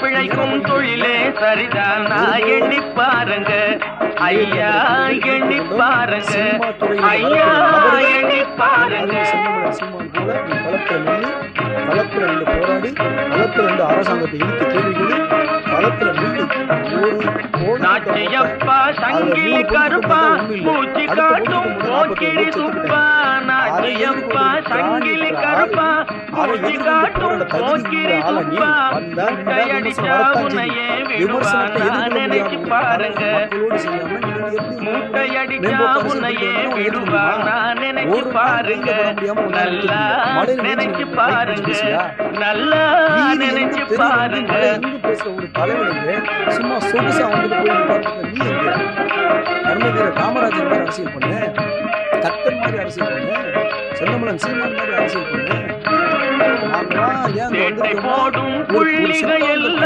பிழைக்கும் தொழிலே சரிதானா. எண்ணி பாருங்க. ஐயா எண்ணி பாருங்க. ஐயா எண்ணி பாருங்க. சீமான் களத்துல நின்று போராடி களத்துல நின்று அரசாங்கத்தை இழுத்து கேள்வி கேளு களத்துல நின்று ஒரு போராட்டம் சங்கிலி கருப்பா மூச்சு காட்டும் போக்கிரி சுப்பா நாச்சியப்பா சங்கிலி கருப்பா மூச்சு காட்டும் போக்கிரி சுப்பா முட்டையடிச்சா உன்னையே விடுவானா. நினைச்சு பாருங்க. மூட்டையடிச்சா உன்னையே விடுவானா. நினைச்சு பாருங்க. நல்லா நினைச்சு பாருங்க. நல்லா நினைச்சு பாருங்க. சும்மா சொகுசா வந்துட்டு போய் அரசியல் பண்ணு. கட்டல் மாதிரி அரசியல் பண்ணு. செந்தமலன் சீமான் மாதிரி அரசியல் பண்ணு. நாங்களாம் ஏன் இங்க